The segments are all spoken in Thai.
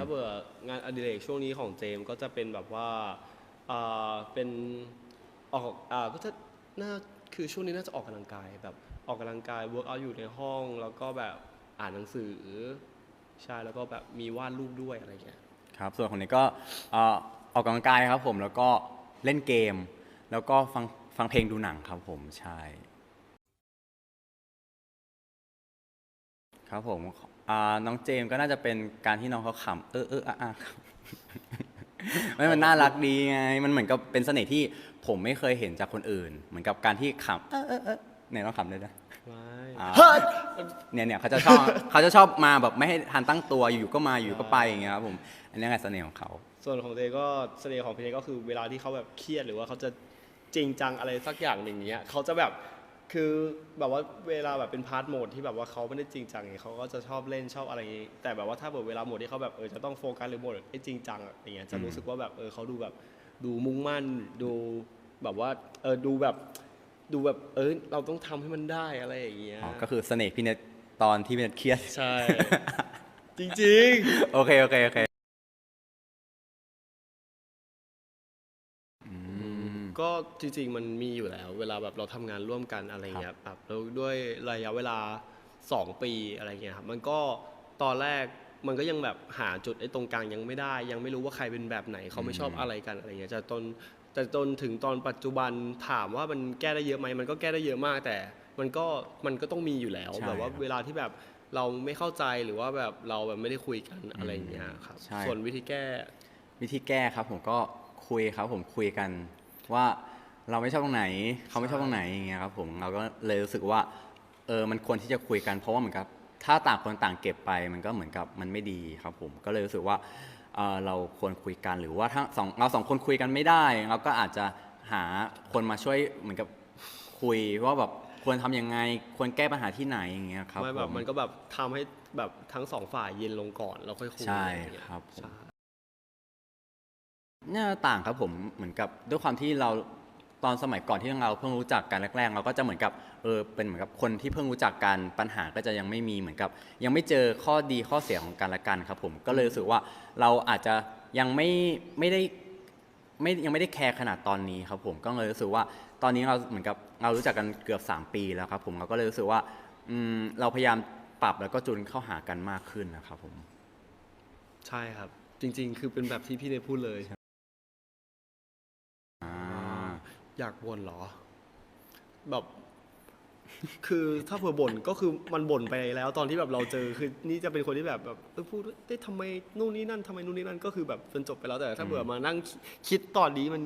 ถ้าเบื่องานอดิเรกช่วงนี้ของเจมส์ก็จะเป็นแบบว่าอ่าเป็นออกอ่าก็จะน่าคือช่วงนี้น่าจะออกกำลังกายแบบออกกำลังกายเวิร์กอัอยู่ในห้อง แล้วก็แบบอ่านหนังสือใช่แล้วก็แบบมีวาดรูปด้วยอะไรเงี้ยครับส่วนของนี้ก็อ่อออกกำลังกายครับผมแล้วก็เล่นเกม แล้วก็ฟังฟังเพลงดูหนังครับผมใช่ ครับผม น้องเจมส์ก็น่าจะเป็นการที่น้องเขาขำเออเอออะอะครับไม่มันน่ารักดีไง มันเหมือนกับเป็นเสน่ห์ที่ผมไม่เคยเห็นจากคนอื่น เหมือนกับการที่ขำเออเออเออเนี่ยต้องขำด้วยนะไม่อ่าเนี่ยเนี่ยเขาจะชอบเขาจะชอบมาแบบไม่ให้ทันตั้งตัวอยู่ๆก็มาอยู่ๆก็ไปอย่างเงี้ยครับผมอันนี้ไงเสน่ห์ของเขา ส่วนของเจก็เสน่ห์ของพี่เจก็คือเวลาที่เขาแบบเครียดหรือว่าเขาจะจริงจังอะไรสักอย่างหนึ่งเนี้ยเขาจะแบบ คือแบบว่าเวลาแบบเป็นพาร์ทโหมดที่แบบว่าเขาไม่ได้จริงจังอย่างเงี้ยเขาก็จะชอบเล่นชอบอะไรอย่างงี้ แต่แบบว่าถ้าแบบเวลาโหมดที่เขาแบบเออจะต้องโฟกัสหรือโหมดไอ้จริงจังอะอย่างเงี้ยจะรู้สึกว่าแบบเออเขาดูแบบดูมุ่งมั่นดูแบบว่าเออดูแบบดูแบบเออเราต้องทำให้มันได้อะไรอย่างเงี้ยอ๋อก็คือเสน่ห์พี่เน็ตตอนที่พี่เน็ตเครียดใช่ จริงๆ โอเค โอเค โอเค ก็จริงๆมันมีอยู่แล้ว เวลาแบบเราทำงานร่วมกันอะไรเงี้ยแบบแล้วด้วยระยะเวลา 2 ปีอะไรเงี้ยครับมันก็ตอนแรกมันก็ยังแบบหาจุดไอ้ตรงกลางยังไม่ได้ ยังไม่รู้ว่าใครเป็นแบบไหนเขาไม่ชอบอะไรกันอะไรเงี้ยแต่ตอนแต่จนถึงตอนปัจจุบันถามว่ามันแก้ได้เยอะไหมมันก็แก้ได้เยอะมากแต่ มันก็มันก็ต้องมีอยู่แล้วใช่แบบว่าครับเวลาที่แบบเราไม่เข้าใจหรือว่าแบบเราแบบไม่ได้คุยกันอะไรเงี้ยครับใช่ส่วนวิธีแก้วิธีแก้ครับผมก็คุยครับผมคุยกัน ว่าเราไม่ชอบตรงไหน เขาไม่ชอบตรงไหนอย่างเงี้ยครับผมเราก็เลยรู้สึกว่าเออมันควรที่จะคุยกันเพราะว่าเหมือนกับถ้าต่างคนต่างเก็บไปมันก็เหมือนกับมันไม่ดีครับผมก็เลยรู้สึกว่าเออเราควรคุยกันหรือว่าถ้าสองเราสองคนคุยกันไม่ได้ เราก็อาจจะหาคนมาช่วยเหมือนกับคุยว่าแบบควรทำยังไงควรแก้ปัญหาที่ไหนอย่างเงี้ยครับไม่แบบผมันก็แบบทำให้แบบทั้งสองฝ่ายเย็นลงก่อนแล้วค่อยคุยใช่อะไอย่างเงี้ยครับผม ใช่เนี่ยต่างครับผมเหมือนกับด้วยความที่เราตอนสมัยก่อนที่เราเพิ่งรู้จักกันแรกๆ เราก็จะเหมือนกับเออเป็นเหมือนกับคนที่เพิ่งรู้จักกันปัญหาก็จะยังไม่มีเหมือนกับ ยังไม่เจอข้อดีข้อเสียของกันและกันครับผมก็เลยรู้สึกว่าเราอาจจะยังไม่ไม่ได้ไม่ยังไม่ได้แคร์ขนาดตอนนี้ครับผมก็เลยรู้สึกว่าตอนนี้เราเหมือนกับเรารู้จักกันเกือบ 3 ปีแล้วครับผมเราก็เลยรู้สึกว่าอืมเราพยายามปรับแล้วก็จูนเข้าหากันมากขึ้นนะครับผม ใช่ครับ จริง ๆ คือเป็นแบบที่พี่เนยพูดเลย อ่า อยากบ่นเหรอ แบบ คือถ้าเผื่อบ่นก็คือมันบ่นไปแล้ว ตอนที่แบบเราเจอคือนี่จะเป็นคนที่แบบแบบเออพูดได้ยทำไมนู่นนี่นั่นทำไมนู่นนี่นั่นก็คือแบบจนจบไปแล้วแต่ถ้าเผื่อมานั่งคิดตอนนี้มัน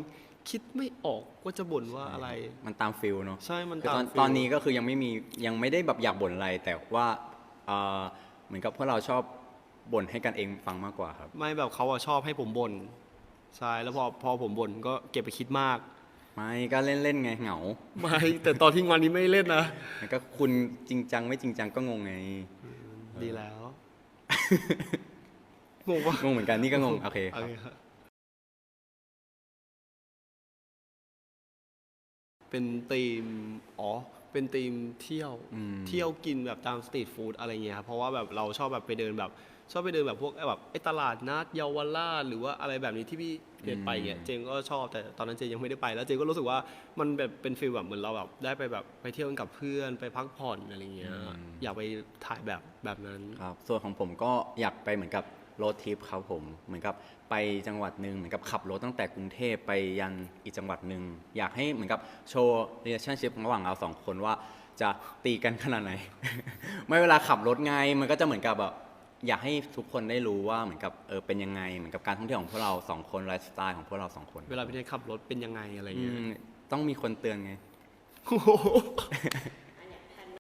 คิดไม่ออกว่าจะบ่นว่าอะไร มันตามฟิลเนาะใช่มันคือตามตอนฟีลตอนนี้ก็คือยังไม่มียังไม่ได้แบบอยากบ่นอะไร แต่ว่าเอ่อเหมือนกับพวกเราชอบบ่นให้กันเองฟังมากกว่าครับ ไม่แบบเขาอะชอบให้ผมบ่นใช่แล้วพอพอผมบ่นก็เก็บไปคิดมาก ไม่ก็เล่นเล่นๆไงเหงา ไม่แต่ตอนที่วันนี้ไม่เล่นนะแล้วก็คุณจริงจังไม่จริงจังก็งงไงดีแล้วงงปะงงเหมือนกันนี่ก็งงโอเคครับโอเคครับ เป็นธีมอ๋อเป็นธีมเที่ยวอืมเที่ยวกินแบบตามสตรีทฟู้ดอะไรเงี้ยครับเพราะว่าแบบเราชอบแบบไปเดินแบบ ชอบไปเดินแบบพวกแบบไอ้ตลาดนัดเยาวราชหรือว่าอะไรแบบนี้ที่พี่เดินไปเงี้ยเจงก็ชอบแต่ตอนนั้นเจงยังไม่ได้ไป แล้วเจงก็รู้สึกว่ามันแบบเป็นฟีลแบบเหมือนเราแบบได้ไปแบบไปเที่ยวกันกับเพื่อนไปพักผ่อนอะไรเงี้ยอยากไปถ่ายแบบแบบนั้นครับส่วนของผมก็อยากไปเหมือนกับโรดทริปครับผมเหมือนกับไปจังหวัดหนึ่งเหมือนกับขับรถตั้งแต่กรุงเทพไปยันอีกจังหวัดหนึ่งอยากให้เหมือนกับโชว์ relationship ระหว่างเราสองคนว่าจะตีกันขนาดไหน ไม่เวลาขับรถไงมันก็จะเหมือนกับแบบ อยากให้ทุกคนได้รู้ว่าเหมือนกับเออเป็นยังไงเหมือนกับการท่องเที่ยวของพวกเราสองคนไลฟ์สไตล์ของพวกเราสองคนเวลาพี่เนยขับรถเป็นยังไงอะไรอืเงี้ยมต้องมีคนเตือนไง โอ้โห